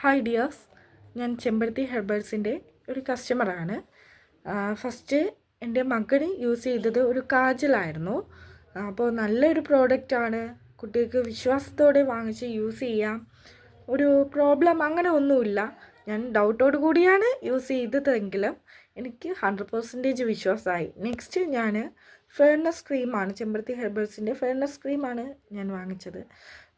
Hi dears ഞാൻ ചെമ്പരത്തി ഹെർബൽസിന്റെ ഒരു കസ്റ്റമറാണ് ഫസ്റ്റ് എന്റെ മകന് യൂസ് ചെയ്തത് ഒരു കാജലായിരുന്നു. അപ്പോൾ നല്ലൊരു പ്രോഡക്റ്റാണ് കുട്ടികൾക്ക് വിശ്വാസത്തോടെ വാങ്ങിച്ച് യൂസ് ചെയ്യാം. ഒരു പ്രോബ്ലം അങ്ങനെ ഒന്നുമില്ല. ഞാൻ ഡൗട്ടോട് കൂടിയാണ് യൂസ് ചെയ്തതെങ്കിലും എനിക്ക് ഹൺഡ്രഡ് പെർസെന്റേജ് വിശ്വാസമായി. നെക്സ്റ്റ് ഞാൻ ഫെയർനെസ് ക്രീമാണ് ചെമ്പരത്തി ഹെർബൽസിന്റെ ഫെയർനെസ് ക്രീമാണ് ഞാൻ വാങ്ങിച്ചത്.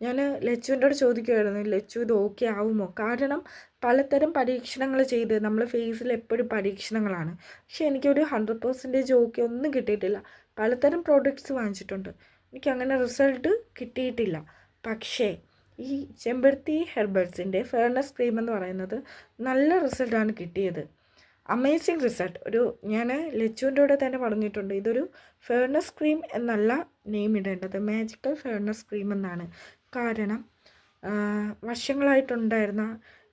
ഞാൻ ലച്ചുവിന്റെ ചോദിക്കുമായിരുന്നു ലച്ചു ഇത് ഓക്കെ ആവുമോ? കാരണം പലതരം പരീക്ഷണങ്ങൾ ചെയ്ത് നമ്മൾ ഫേസിൽ എപ്പോഴും പരീക്ഷണങ്ങളാണ്. പക്ഷേ എനിക്കൊരു ഹൺഡ്രഡ് പെർസെന്റേജ് ഓക്കെ ഒന്നും കിട്ടിയിട്ടില്ല. പലതരം പ്രോഡക്റ്റ്സ് വാങ്ങിച്ചിട്ടുണ്ട്. എനിക്ക് അങ്ങനെ റിസൾട്ട് കിട്ടിയിട്ടില്ല. പക്ഷേ ഈ ചെമ്പരത്തി ഹെർബൽസിന്റെ ഫെയർനെസ് ക്രീം എന്ന് പറയുന്നത് നല്ല റിസൾട്ടാണ് കിട്ടിയത്. Amazing result. ഒരു ഞാൻ ലച്ചുവിന്റെ കൂടെ തന്നെ പറഞ്ഞിട്ടുണ്ട്. ഇതൊരു ഫെയർനെസ് ക്രീം എന്നല്ല നെയിം ഇടേണ്ടത്. മാജിക്കൽ ഫെയർനെസ് ക്രീം എന്നാണ്. കാരണം വർഷങ്ങളായിട്ടുണ്ടായിരുന്ന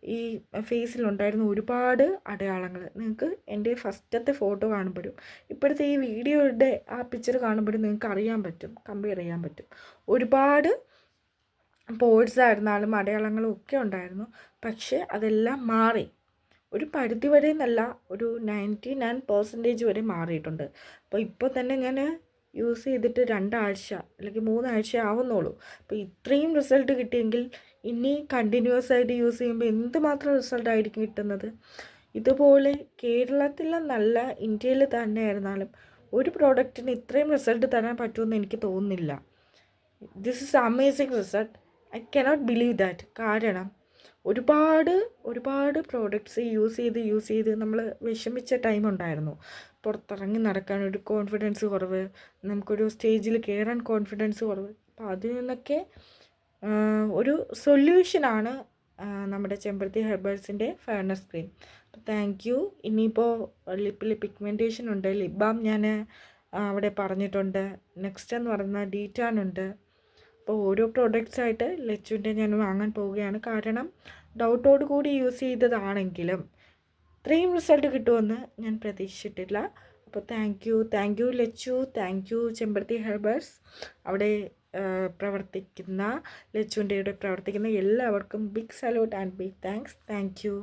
ഈ ഫേസിലുണ്ടായിരുന്ന ഒരുപാട് അടയാളങ്ങൾ. നിങ്ങൾക്ക് എന്റെ ഫസ്റ്റത്തെ ഫോട്ടോ കാണുമ്പോഴും ഇപ്പോഴത്തെ ഈ വീഡിയോയുടെ ആ പിക്ചർ കാണുമ്പോഴും നിങ്ങൾക്ക് അറിയാൻ പറ്റും കമ്പയർ ചെയ്യാൻ പറ്റും. ഒരുപാട് പോഴ്സ് ആയിരുന്നാലും അടയാളങ്ങളും ഒക്കെ ഉണ്ടായിരുന്നു. പക്ഷേ അതെല്ലാം മാറി. ഒരു പരിധി വരെ എന്നല്ല ഒരു നയന്റി നയൻ പെർസെന്റേജ് വരെ മാറിയിട്ടുണ്ട്. അപ്പോൾ ഇപ്പോൾ തന്നെ ഞാൻ യൂസ് ചെയ്തിട്ട് രണ്ടാഴ്ച അല്ലെങ്കിൽ മൂന്നാഴ്ച ആവുന്നുള്ളൂ. അപ്പോൾ ഇത്രയും റിസൾട്ട് കിട്ടിയെങ്കിൽ ഇനി കണ്ടിന്യൂസ് ആയിട്ട് യൂസ് ചെയ്യുമ്പോൾ എന്തുമാത്രം റിസൾട്ട് ആയിരിക്കും കിട്ടുന്നത്? ഇതുപോലെ കേരളത്തിലെ നല്ല ഇന്ത്യയിൽ തന്നെ ആയിരുന്നാലും ഒരു പ്രോഡക്റ്റിന് ഇത്രയും റിസൾട്ട് തരാൻ പറ്റുമെന്ന് എനിക്ക് തോന്നുന്നില്ല. This is amazing result I cannot believe that കാരണം ഒരുപാട് ഒരുപാട് പ്രോഡക്റ്റ്സ് യൂസ് ചെയ്ത് യൂസ് ചെയ്ത് നമ്മൾ വിഷമിച്ച ടൈം ഉണ്ടായിരുന്നു. പുറത്തിറങ്ങി നടക്കാൻ ഒരു കോൺഫിഡൻസ് കുറവ് നമുക്കൊരു സ്റ്റേജിൽ കയറാൻ കോൺഫിഡൻസ് കുറവ്. അപ്പോൾ അതിൽ നിന്നൊക്കെ ഒരു സൊല്യൂഷനാണ് നമ്മുടെ ചെമ്പരത്തി ഹെർബൽസിന്റെ ഫെയർനെസ് ക്രീം താങ്ക് യു ഇനിയിപ്പോൾ ലിപ്പിൽ പിഗ്മെന്റേഷൻ ഉണ്ട്. ലിബാം ഞാൻ അവിടെ പറഞ്ഞിട്ടുണ്ട്. നെക്സ്റ്റ് എന്ന് പറയുന്ന ഡീറ്റാൻ ഉണ്ട്. അപ്പോൾ ഓരോ പ്രോഡക്റ്റ്സ് ആയിട്ട് ലച്ചുവിന്റെ ഞാൻ വാങ്ങാൻ പോവുകയാണ്. കാരണം ഡൗട്ടോട് കൂടി യൂസ് ചെയ്തതാണെങ്കിലും ഇത്രയും റിസൾട്ട് കിട്ടുമെന്ന് ഞാൻ പ്രതീക്ഷിച്ചിട്ടില്ല. അപ്പോൾ thank you thank you Lachu thank you Chemparathi herbals. അവിടെ പ്രവർത്തിക്കുന്ന ലച്ചുവിന്റെ പ്രവർത്തിക്കുന്ന എല്ലാവർക്കും big salute and big thanks thank you